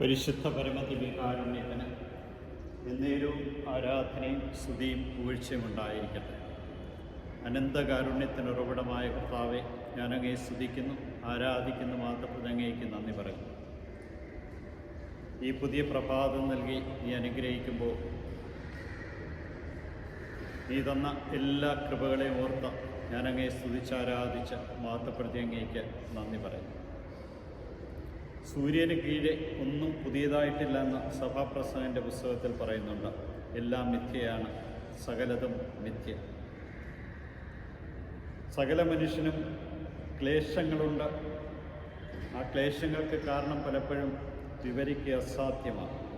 പരിശുദ്ധ പരമദിവ്യകാരുണ്യത്തിന് എന്നേരവും ആരാധനയും സ്തുതിയും പുകഴ്ചയും ഉണ്ടായിരിക്കട്ടെ. അനന്തകാരുണ്യത്തിന് ഉറവിടമായ കർത്താവെ ഞാനങ്ങയെ സ്തുതിക്കുന്നു ആരാധിക്കുന്നു മാത്രം അങ്ങേക്ക് നന്ദി പറയുന്നു. ഈ പുതിയ പ്രഭാതം നൽകി നീ അനുഗ്രഹിക്കുമ്പോൾ നീ തന്ന എല്ലാ കൃപകളെയും ഓർത്ത് ഞാനങ്ങയെ സ്തുതിച്ചാരാധിച്ച് മാത്തപ്പെടുത്തി അങ്ങേക്ക് നന്ദി പറയുന്നു. സൂര്യന് കീഴെ ഒന്നും പുതിയതായിട്ടില്ല എന്ന് സഭാപ്രസംഗന്റെ പുസ്തകത്തിൽ പറയുന്നുണ്ട്. എല്ലാം മിഥ്യയാണ്. സകലതും മിഥ്യ. സകല മനുഷ്യനും ക്ലേശങ്ങളുണ്ട്. ആ ക്ലേശങ്ങൾക്ക് കാരണം പലപ്പോഴും വിവരിക്കുക അസാധ്യമാണ്.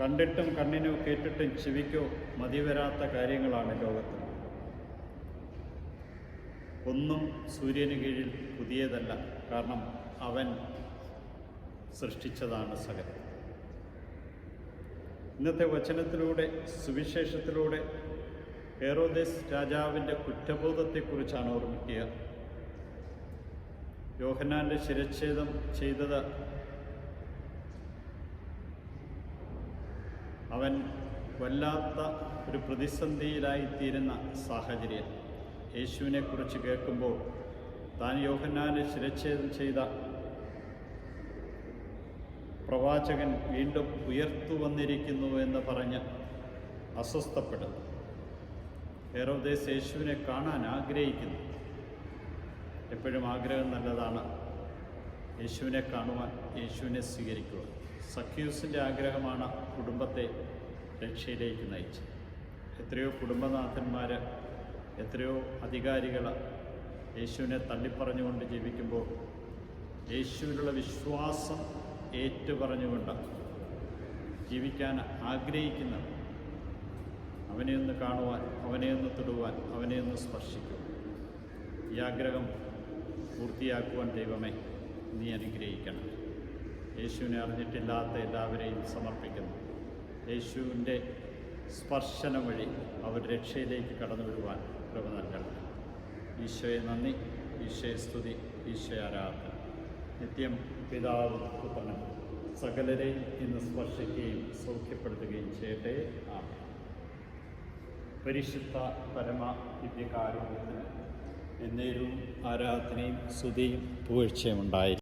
കണ്ടിട്ടും കണ്ണിനോ കേട്ടിട്ടും ചെവിക്കോ മതിവരാത്ത കാര്യങ്ങളാണ് ലോകത്ത്. ഒന്നും സൂര്യന് കീഴിൽ പുതിയതല്ല. കാരണം അവൻ സൃഷ്ടിച്ചതാണ് സകലം. ഇന്നത്തെ വചനത്തിലൂടെ സുവിശേഷത്തിലൂടെ ഹേറോദേസ് രാജാവിന്റെ കുറ്റബോധത്തെക്കുറിച്ചാണ് ഓർമ്മിക്കുക. യോഹന്നാന്റെ ശിരച്ഛേദം ചെയ്തത് അവൻ വല്ലാത്ത ഒരു പ്രതിസന്ധിയിലായിത്തീരുന്ന സാഹചര്യം. യേശുവിനെക്കുറിച്ച് കേൾക്കുമ്പോൾ താൻ യോഹന്നാനെ ശിരച്ഛേദം ചെയ്ത പ്രവാചകൻ വീണ്ടും ഉയർത്തു വന്നിരിക്കുന്നു എന്ന് പറഞ്ഞ് അസ്വസ്ഥപ്പെടുന്നു. ഹെറോദേസ് യേശുവിനെ കാണാൻ ആഗ്രഹിക്കുന്നു. എപ്പോഴും ആഗ്രഹം നല്ലതാണ് യേശുവിനെ കാണുവാൻ യേശുവിനെ സ്വീകരിക്കുക സഖ്യൂസിന്റെ ആഗ്രഹമാണ് കുടുംബത്തെ രക്ഷയിലേക്ക് നയിച്ചത്. എത്രയോ കുടുംബനാഥന്മാർ എത്രയോ അധികാരികൾ യേശുവിനെ തള്ളിപ്പറഞ്ഞുകൊണ്ട് ജീവിക്കുമ്പോൾ യേശുവിനുള്ള വിശ്വാസം ഏറ്റുപറഞ്ഞുകൊണ്ട് ജീവിക്കാൻ ആഗ്രഹിക്കുന്ന അവനെ ഒന്ന് കാണുവാൻ അവനെ ഒന്ന് തൊടുവാൻ അവനെ ഒന്ന് സ്പർശിക്കുക ഈ ആഗ്രഹം പൂർത്തിയാക്കുവാൻ ദൈവമേ നീ അനുഗ്രഹിക്കണം. യേശുവിനെ അറിഞ്ഞിട്ടില്ലാത്ത എല്ലാവരെയും സമർപ്പിക്കുന്നു. യേശുവിന്റെ സ്പർശനം വഴി അവർ രക്ഷയിലേക്ക് കടന്നു വരുവാൻ കൃപ നൽകണം. ഈശോയെ നന്ദി ഈശോയെ സ്തുതി ഈശോയെ ആരാധന. നിത്യം പിതാവ് പുത്രനും സകലരെയും ഇന്ന് സ്പർശിക്കുകയും സൗഖ്യപ്പെടുത്തുകയും ചെയ്യട്ടെ. ആ പരിശുദ്ധ പരമ ദിവ്യകാരുണ്യത്തിന് എന്നേരും ആരാധനയും സ്തുതിയും പുകഴ്ചയും ഉണ്ടായി